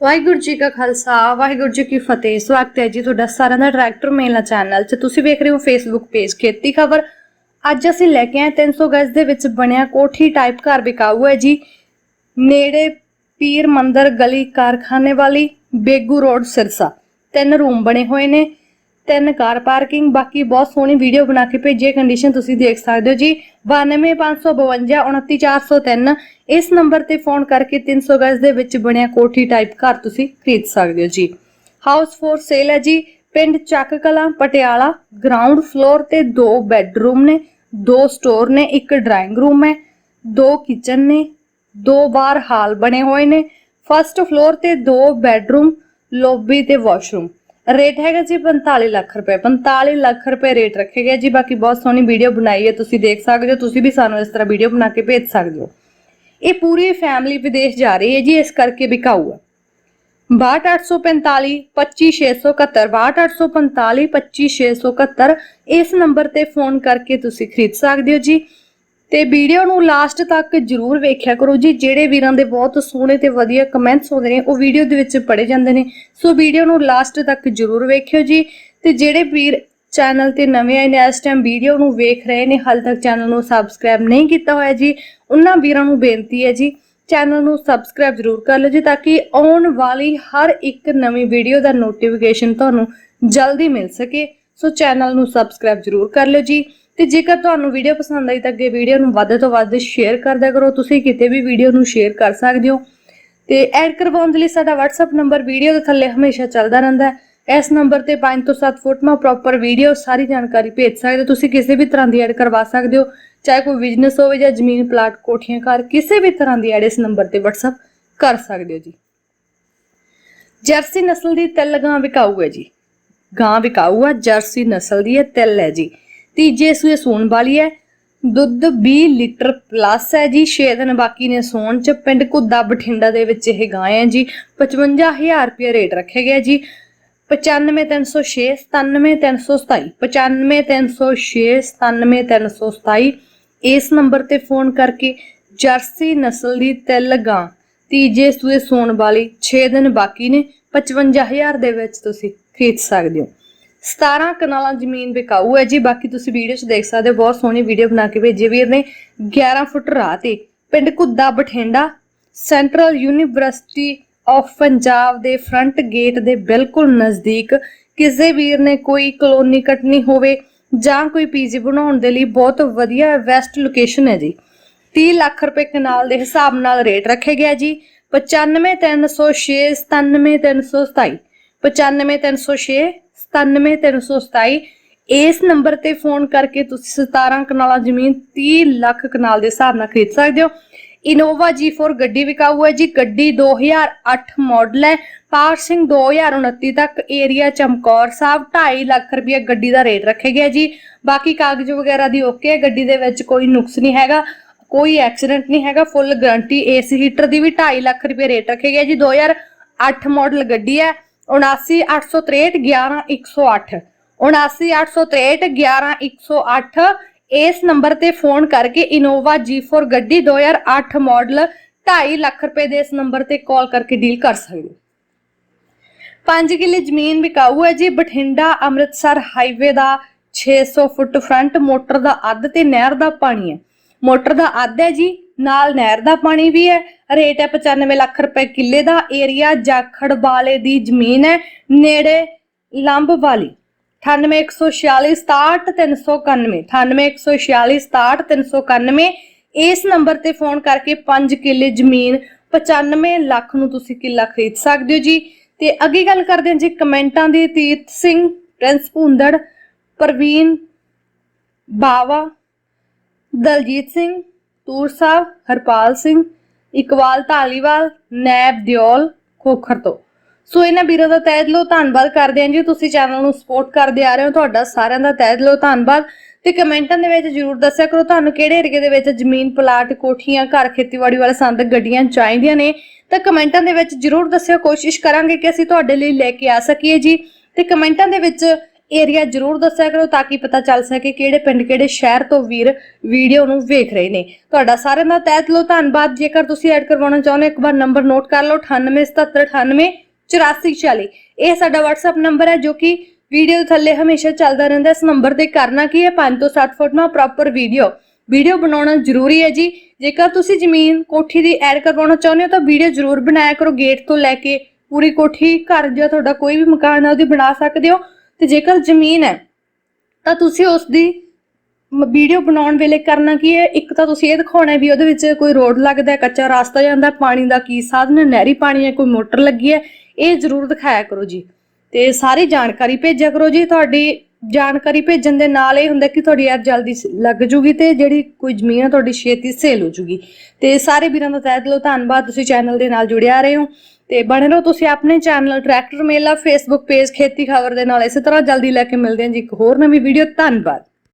ਵਾਹਿਗੁਰੂ ਜੀ ਕਾ ਖਾਲਸਾ, ਵਾਹਿਗੁਰੂ ਜੀ ਕੀ ਫਤਿਹ। ਸਵਾਗਤ ਹੈ ਜੀ ਤੁਹਾਡਾ ਸਾਰਿਆਂ ਦਾ ਟਰੈਕਟਰ ਮੇਲਾ ਚੈਨਲ 'ਚ। ਤੁਸੀਂ ਵੇਖ ਰਹੇ ਹੋ ਫੇਸਬੁੱਕ ਪੇਜ ਖੇਤੀ ਖਬਰ। ਅੱਜ ਅਸੀਂ ਲੈ ਕੇ ਆਏ 300 ਗਜ਼ ਦੇ ਵਿੱਚ ਬਣਿਆ ਕੋਠੀ ਟਾਈਪ ਘਰ ਵਿਕਾਊ ਹੈ ਜੀ। ਨੇੜੇ ਪੀਰ ਮੰਦਰ ਗਲੀ ਕਾਰਖਾਨੇ ਵਾਲੀ ਬੇਗੂ ਰੋਡ ਸਿਰਸਾ। ਤਿੰਨ ਰੂਮ ਬਣੇ ਹੋਏ ਨੇ। ਤਿੰਨ ਕਾਰ ਪਾਰਕਿੰਗ, ਬਾਕੀ ਬਹੁਤ ਸੋਹਣੀ ਵੀਡੀਓ ਬਣਾ ਕੇ ਭੇਜੀ ਕੰਡੀਸ਼ਨ ਤੁਸੀਂ ਦੇਖ ਸਕਦੇ ਹੋ ਜੀ। 92552 29403 ਇਸ ਨੰਬਰ ਤੇ ਫੋਨ ਕਰਕੇ 300 ਗਜ਼ ਦੇ ਵਿੱਚ ਬਣਿਆ ਕੋਠੀ ਟਾਈਪ ਘਰ ਤੁਸੀਂ ਖਰੀਦ ਸਕਦੇ ਹੋ ਜੀ। ਹਾਊਸ ਫੋਰ ਸੇਲ ਹੈ ਜੀ। ਪਿੰਡ ਚੱਕ ਕਲਾਂ, ਪਟਿਆਲਾ ਗਰਾਊਂਡ ਫਲੋਰ ਤੇ ਦੋ ਬੈੱਡਰੂਮ ਨੇ, ਦੋ ਸਟੋਰ ਨੇ, ਇੱਕ ਡਰਾਇੰਗ ਰੂਮ ਹੈ, ਦੋ ਕਿਚਨ ਨੇ, ਦੋ ਬਾਰ ਹਾਲ ਬਣੇ ਹੋਏ ਨੇ। ਫਸਟ ਫਲੋਰ ਤੇ ਦੋ ਬੈੱਡਰੂਮ ਲੌਬੀ ਤੇ ਵਾਸ਼ਰੂਮ ਰੇਟ ਹੈਗਾ ਜੀ 45 ਲੱਖ ਰੁਪਏ। 45 ਲੱਖ ਰੁਪਏ ਰੇਟ ਰੱਖੇ ਗਏ ਜੀ। ਬਾਕੀ ਬਹੁਤ ਸੋਹਣੀ ਵੀਡੀਓ ਬਣਾਈ ਹੈ। ਤੁਸੀਂ ਦੇਖ ਸਕਦੇ ਹੋ, ਤੁਸੀਂ ਵੀ ਸਾਨੂੰ ਇਸ ਤਰ੍ਹਾਂ ਵੀਡੀਓ ਬਣਾ ਕੇ ਭੇਜ ਸਕਦੇ ਹੋ। ਇਹ ਪੂਰੀ ਫੈਮਿਲੀ ਵਿਦੇਸ਼ ਜਾ ਰਹੀ ਹੈ ਜੀ। ਇਸ ਕਰਕੇ ਵਿਕਾਊ ਹੈ 62845 25671 62845 25671 ਇਸ ਨੰਬਰ ਤੇ ਫੋਨ ਕਰਕੇ ਤੁਸੀਂ ਖਰੀਦ ਸਕਦੇ ਹੋ ਜੀ। ਤੇ ਵੀਡੀਓ ਨੂੰ ਲਾਸਟ ਤੱਕ ਜਰੂਰ ਵੇਖਿਆ ਕਰੋ ਜੀ। ਜਿਹੜੇ ਵੀਰਾਂ ਦੇ ਬਹੁਤ ਸੋਹਣੇ ਤੇ ਵਧੀਆ ਕਮੈਂਟਸ ਹੁੰਦੇ ਨੇ, ਉਹ ਵੀਡੀਓ ਦੇ ਵਿੱਚ ਪੜੇ ਜਾਂਦੇ ਨੇ। ਸੋ ਵੀਡੀਓ ਨੂੰ ਲਾਸਟ ਤੱਕ ਜਰੂਰ ਵੇਖਿਓ ਜੀ। ਤੇ ਜਿਹੜੇ ਵੀਰ ਚੈਨਲ ਤੇ ਨਵੇਂ ਆਏ ਨੇ, ਇਸ ਟਾਈਮ ਵੀਡੀਓ ਨੂੰ ਵੇਖ ਰਹੇ ਨੇ, ਹਾਲ ਤੱਕ ਚੈਨਲ ਨੂੰ ਸਬਸਕ੍ਰਾਈਬ ਨਹੀਂ ਕੀਤਾ ਹੋਇਆ ਜੀ, ਉਹਨਾਂ ਵੀਰਾਂ ਨੂੰ ਬੇਨਤੀ ਹੈ ਜੀ ਚੈਨਲ ਨੂੰ ਸਬਸਕ੍ਰਾਈਬ ਜ਼ਰੂਰ ਕਰ ਲਓ ਜੀ, ਤਾਂ ਕਿ ਆਉਣ ਵਾਲੀ ਹਰ ਇੱਕ ਨਵੀਂ ਵੀਡੀਓ ਦਾ ਨੋਟੀਫਿਕੇਸ਼ਨ ਤੁਹਾਨੂੰ ਜਲਦੀ ਮਿਲ ਸਕੇ। ਸੋ ਚੈਨਲ ਨੂੰ ਸਬਸਕ੍ਰਾਈਬ ਜ਼ਰੂਰ ਕਰ ਲਿਓ ਜੀ। ਤੇ ਜੇਕਰ ਤੁਹਾਨੂੰ ਵੀਡੀਓ ਪਸੰਦ ਆਈ ਤਾਂ ਅੱਗੇ ਵੀਡੀਓ ਨੂੰ ਵੱਧ ਤੋਂ ਵੱਧ ਸ਼ੇਅਰ ਕਰਦਿਆ ਕਰੋ। ਤੁਸੀਂ ਕਿਤੇ ਵੀ ਵੀਡੀਓ ਨੂੰ ਸ਼ੇਅਰ ਕਰ ਸਕਦੇ ਹੋ। ਤੇ ਐਡ ਕਰਵਾਉਣ ਦੇ ਲਈ ਸਾਡਾ WhatsApp ਨੰਬਰ ਵੀਡੀਓ ਦੇ ਥੱਲੇ ਹਮੇਸ਼ਾ ਚੱਲਦਾ ਰਹਿੰਦਾ ਹੈ। ਇਸ ਨੰਬਰ ਤੇ 5 ਤੋਂ 7 ਫੁੱਟ ਮਾ ਪ੍ਰੋਪਰ ਵੀਡੀਓ ਸਾਰੀ ਜਾਣਕਾਰੀ ਭੇਜ ਸਕਦੇ ਹੋ। ਤੁਸੀਂ ਕਿਸੇ ਵੀ ਤਰ੍ਹਾਂ ਦੀ ਐਡ ਕਰਵਾ ਸਕਦੇ ਹੋ, ਚਾਹੇ ਕੋਈ ਬਿਜ਼ਨਸ ਹੋਵੇ ਜਾਂ ਜ਼ਮੀਨ ਪਲਾਟ, ਕੋਠੀਆਂ, ਘਰ, ਕਿਸੇ ਵੀ ਤਰ੍ਹਾਂ ਦੀ ਐਡ ਇਸ ਨੰਬਰ ਤੇ WhatsApp ਕਰ ਸਕਦੇ ਹੋ ਜੀ। ਜਰਸੀ ਨਸਲ ਦੀ ਤਿਲ ਗਾਂ ਵਿਕਾਊ ਹੈ ਜੀ। ਗਾਂ ਵਿਕਾਊ ਆ, ਜਰਸੀ ਨਸਲ ਦੀ ਹੈ ਤਿਲ ਹੈ ਜੀ। ਤੀਜੇ ਸੂਏ ਸੂਣ ਵਾਲੀ ਹੈ। ਦੁੱਧ 20 ਲੀਟਰ ਪਲੱਸ ਹੈ ਜੀ। 6 ਦਿਨ ਬਾਕੀ ਨੇ ਸੂਣ ਚ। ਪਿੰਡ ਕੁੱਦਾ ਬਠਿੰਡਾ ਦੇ ਵਿੱਚ ਇਹ ਗਾਂ ਹੈ ਜੀ। 55000 ਰੁਪਏ ਰੇਟ ਰੱਖਿਆ ਗਿਆ ਜੀ। 95306 97327 95306 97327 ਇਸ ਨੰਬਰ ਤੇ ਫੋਨ ਕਰਕੇ ਜਰਸੀ ਨਸਲ ਦੀ ਤਿਲ ਗਾਂ ਤੀਜੇ ਸੂਏ ਸੌਣ ਵਾਲੀ। 6 ਦਿਨ ਬਾਕੀ ਨੇ। 55000 ਦੇ ਵਿੱਚ ਤੁਸੀਂ ਖਰੀਦ ਸਕਦੇ ਹੋ। 17 ਕਨਾਲਾਂ ਜ਼ਮੀਨ ਵਿਕਾਊ ਹੈ ਜੀ। ਬਾਕੀ ਤੁਸੀਂ ਵੀਡੀਓ 'ਚ ਦੇਖ ਸਕਦੇ ਹੋ, ਬਹੁਤ ਸੋਹਣੀ ਵੀਡੀਓ ਬਣਾ ਕੇ ਭੇਜੀ ਵੀਰ ਨੇ। 11 ਫੁੱਟ ਰਾਹ ਤੇ ਪਿੰਡ Kudda Bathinda central university of Punjab ਦੇ ਫਰੰਟ ਗੇਟ ਦੇ ਬਿਲਕੁਲ ਨਜ਼ਦੀਕ ਕਿਸੇ ਵੀਰ ਨੇ ਕੋਈ ਕਲੋਨੀ ਕੱਟਣੀ ਹੋਵੇ ਜਾਂ ਕੋਈ ਪੀਜੀ ਬਣਾਉਣ ਦੇ ਲਈ ਬਹੁਤ ਵਧੀਆ ਵੈਸਟ ਲੋਕੇਸ਼ਨ ਹੈ ਜੀ। 30 ਲੱਖ ਰੁਪਏ ਕਨਾਲ ਦੇ ਹਿਸਾਬ ਨਾਲ ਰੇਟ ਰੱਖਿਆ ਗਿਆ ਜੀ। 95306 97327 95306 97327 ਇਸ ਨੰਬਰ ਤੇ ਫੋਨ ਕਰਕੇ ਤੁਸੀਂ 17 ਕਨਾਲਾਂ ਜ਼ਮੀਨ 30 ਲੱਖ ਕਨਾਲ ਦੇ ਹਿਸਾਬ ਨਾਲ ਖਰੀਦ ਸਕਦੇ ਹੋ। ਇਨੋਵਾ G4 ਗੱਡੀ ਵਿਕਾਊ ਹੈ ਜੀ। ਗੱਡੀ 2008 ਮਾਡਲ ਹੈ। ਪਾਰ ਪਾਰਸਿੰਗ 2029 ਤੱਕ ਏਰੀਆ ਚਮਕੌਰ ਸਾਹਿਬ 2.5 ਲੱਖ ਰੁਪਏ ਗੱਡੀ ਦਾ ਰੇਟ ਰੱਖੇ ਗਿਆ ਜੀ। ਬਾਕੀ ਕਾਗਜ਼ ਵਗੈਰਾ ਦੀ ਓਕੇ ਹੈ। ਗੱਡੀ ਦੇ ਵਿੱਚ ਕੋਈ ਨੁਕਸ ਨਹੀਂ ਹੈਗਾ, ਕੋਈ ਐਕਸੀਡੈਂਟ ਨਹੀਂ ਹੈਗਾ। ਫੁੱਲ ਗਾਰੰਟੀ ਏਸੀ ਹੀਟਰ ਦੀ ਵੀ 2.5 ਲੱਖ ਰੁਪਏ ਰੇਟ ਰੱਖੇ ਗਿਆ ਜੀ। 2008 ਮਾਡਲ ਗੱਡੀ ਹੈ। 79863 11108 79863 11108 ਇਸ ਨੰਬਰ ਤੇ ਫੋਨ ਕਰਕੇ ਇਨੋਵਾ G4 ਗੱਡੀ 2008 ਮਾਡਲ 2.5 ਲੱਖ ਰੁਪਏ ਦੇ ਇਸ ਨੰਬਰ ਤੇ ਕਾਲ ਕਰਕੇ ਡੀਲ ਕਰ ਸਕਦੇ ਹੋ। 5 ਕਿੱਲੇ ਜ਼ਮੀਨ ਵਿਕਾਊ ਹੈ ਜੀ। ਬਠਿੰਡਾ ਅੰਮ੍ਰਿਤਸਰ ਹਾਈਵੇ ਦਾ 600 ਫੁੱਟ ਫਰੰਟ, ਮੋਟਰ ਦਾ ਅੱਧ ਤੇ ਨਹਿਰ ਦਾ ਪਾਣੀ ਹੈ। ਮੋਟਰ ਦਾ ਅੱਧ ਹੈ ਜੀ। ਨਾਲ ਨਹਿਰ ਦਾ ਪਾਣੀ ਵੀ ਹੈ। ਰੇਟ ਹੈ 95 ਲੱਖ ਰੁਪਏ ਕਿੱਲੇ ਦਾ। ਏਰੀਆ ਜਾਖੜ ਵਾਲੇ ਦੀ ਜ਼ਮੀਨ ਹੈ। ਨੇੜੇ ਲੰਬ ਵਾਲੀ। 9816466391 9816466391 ਇਸ ਨੰਬਰ ਤੇ ਫੋਨ ਕਰਕੇ 5 ਕਿੱਲੇ ਜ਼ਮੀਨ 95 ਲੱਖ ਨੂੰ ਤੁਸੀਂ ਕਿੱਲਾ ਖਰੀਦ ਸਕਦੇ ਹੋ ਜੀ। ਤੇ ਅੱਗੇ ਗੱਲ ਕਰਦੇ ਹਾਂ ਜੀ ਕਮੈਂਟਾਂ ਦੀ। ਤੀਰਥ ਸਿੰਘ, ਪ੍ਰਿੰਸ ਭੁੰਦੜ, ਪ੍ਰਵੀਨ ਬਾਵਾ, ਦਲਜੀਤ ਸਿੰਘ ਤੂਰ ਸਾਹਿਬ, ਹਰਪਾਲ ਸਿੰਘ ਇਕਵਾਲ ਢਾਲੀਵਾਲ ਨੈਬ ਦਿਓਲ, ਖੋਖਰ ਤੋਂ। ਸੋ ਇਹਨਾਂ ਵੀਰਾਂ ਦਾ ਤਹਿ ਦਿਲੋਂ ਧੰਨਵਾਦ ਕਰਦੇ ਹਾਂ ਜੀ। ਤੁਸੀਂ ਚੈਨਲ ਨੂੰ ਸਪੋਰਟ ਕਰਦੇ ਆ ਰਹੇ ਹੋ। ਤੁਹਾਡਾ ਸਾਰਿਆਂ ਦਾ ਤਹਿ ਦਿਲੋਂ ਧੰਨਵਾਦ। ਤੇ ਕਮੈਂਟਾਂ ਦੇ ਵਿੱਚ ਜਰੂਰ ਦੱਸਿਆ ਕਰੋ, ਤੁਹਾਨੂੰ ਕਿਹੜੇ ਏਰੀਏ ਦੇ ਵਿੱਚ ਜ਼ਮੀਨ, ਪਲਾਟ, ਕੋਠੀਆਂ, ਘਰ, ਖੇਤੀਬਾੜੀ ਵਾਲੇ ਸੰਦ ਗੱਡੀਆਂ ਚਾਹੀਦੀਆਂ ਨੇ, ਤਾਂ ਕਮੈਂਟਾਂ ਦੇ ਵਿੱਚ ਜਰੂਰ ਦੱਸਿਓ ਕੋਸ਼ਿਸ਼ ਕਰਾਂਗੇ ਕਿ ਅਸੀਂ ਤੁਹਾਡੇ ਲਈ ਲੈ ਕੇ ਆ ਸਕੀਏ ਜੀ। ਤੇ ਕਮੈਂਟਾਂ ਦੇ ਵਿੱਚ ਏਰੀਆ ਜ਼ਰੂਰ ਦੱਸਿਆ ਕਰੋ ਤਾਂ ਕਿ ਪਤਾ ਚੱਲ ਸਕੇ ਕਿਹੜੇ ਪਿੰਡ, ਕਿਹੜੇ ਸ਼ਹਿਰ ਤੋਂ ਵੀਰ ਵੀਡੀਓ ਨੂੰ ਵੇਖ ਰਹੇ ਨੇ। ਤੁਹਾਡਾ ਸਾਰਿਆਂ ਦਾ ਤਹਿ ਦਿਲੋਂ ਧੰਨਵਾਦ। ਜੇਕਰ ਤੁਸੀਂ ਐਡ ਕਰਵਾਉਣਾ ਚਾਹੁੰਦੇ ਹੋ, ਇੱਕ ਵਾਰ ਨੰਬਰ ਨੋਟ ਕਰ ਲਓ 987798 8440 ਇਹ ਸਾਡਾ WhatsApp ਨੰਬਰ ਹੈ ਜੋ ਕਿ ਵੀਡੀਓ ਥੱਲੇ ਹਮੇਸ਼ਾ ਚੱਲਦਾ ਰਹਿੰਦਾ ਇਸ ਨੰਬਰ ਤੇ ਕਰਨਾ ਕੀ ਹੈ? 5 ਤੋਂ 7 ਫੁੱਟ ਨਾਲ ਪ੍ਰੋਪਰ ਵੀਡੀਓ ਵੀਡੀਓ ਬਣਾਉਣਾ ਜ਼ਰੂਰੀ ਹੈ ਜੀ। ਜੇਕਰ ਤੁਸੀਂ ਜ਼ਮੀਨ ਕੋਠੀ ਦੀ ਐਡ ਕਰਵਾਉਣਾ ਚਾਹੁੰਦੇ ਹੋ, ਤਾਂ ਵੀਡੀਓ ਜ਼ਰੂਰ ਬਣਾਇਆ ਕਰੋ। ਗੇਟ ਤੋਂ ਲੈ ਕੇ ਪੂਰੀ ਕੋਠੀ, ਘਰ ਜਾਂ ਤੁਹਾਡਾ ਕੋਈ ਵੀ ਮਕਾਨ ਹੈ, ਉਹਦੀ ਬਣਾ ਸਕਦੇ ਹੋ। ਤੇ ਜੇਕਰ ਜ਼ਮੀਨ ਹੈ, ਤਾਂ ਤੁਸੀਂ ਉਸ ਦੀ ਵੀਡੀਓ ਬਣਾਉਣ ਵੇਲੇ ਕਰਨਾ ਕੀ ਹੈ? ਇੱਕ ਤਾਂ ਤੁਸੀਂ ਇਹ ਦਿਖਾਉਣਾ ਵੀ ਉਹਦੇ ਵਿੱਚ ਕੋਈ ਰੋਡ ਲੱਗਦਾ ਕੱਚਾ ਰਸਤਾ ਜਾਂਦਾ ਪਾਣੀ ਦਾ ਕੀ ਸਾਧਨ ਹੈ, ਨਹਿਰੀ ਪਾਣੀ ਹੈ, ਕੋਈ ਮੋਟਰ ਲੱਗੀ ਹੈ, ਇਹ ਜ਼ਰੂਰ ਦਿਖਾਇਆ ਕਰੋ ਜੀ। ਤੇ ਸਾਰੀ ਜਾਣਕਾਰੀ ਭੇਜਿਆ ਕਰੋ ਜੀ, ਤੁਹਾਡੀ ਜਾਣਕਾਰੀ ਭੇਜਣ ਦੇ ਨਾਲ ਇਹ ਹੁੰਦਾ ਕਿ ਤੁਹਾਡੀ ਯਾਰ ਜਲਦੀ ਲੱਗ ਜੂਗੀ ਤੇ ਜਿਹੜੀ ਕੋਈ ਜ਼ਮੀਨ ਹੈ ਤੁਹਾਡੀ ਛੇਤੀ ਸੇਲ ਹੋ ਜੂਗੀ। ਤੇ ਸਾਰੇ ਵੀਰਾਂ ਦਾ ਤਹਿ ਦਿਲੋਂ ਧੰਨਵਾਦ, ਤੁਸੀਂ ਚੈਨਲ ਦੇ ਨਾਲ ਜੁੜਿਆ ਰਹੇ ਹੋ। ਤੇ ਬਣੇ ਰਹੋ ਤੁਸੀਂ ਆਪਣੇ channel tractor Mela facebook page Kheti Khabar ਦੇ ਨਾਲ। ਇਸੇ ਤਰ੍ਹਾਂ ਜਲਦੀ ਲੈ ਕੇ ਮਿਲਦੇ ਹਾਂ ਜੀ ਇੱਕ ਹੋਰ ਨਵੀਂ ਵੀਡੀਓ ਧੰਨਵਾਦ।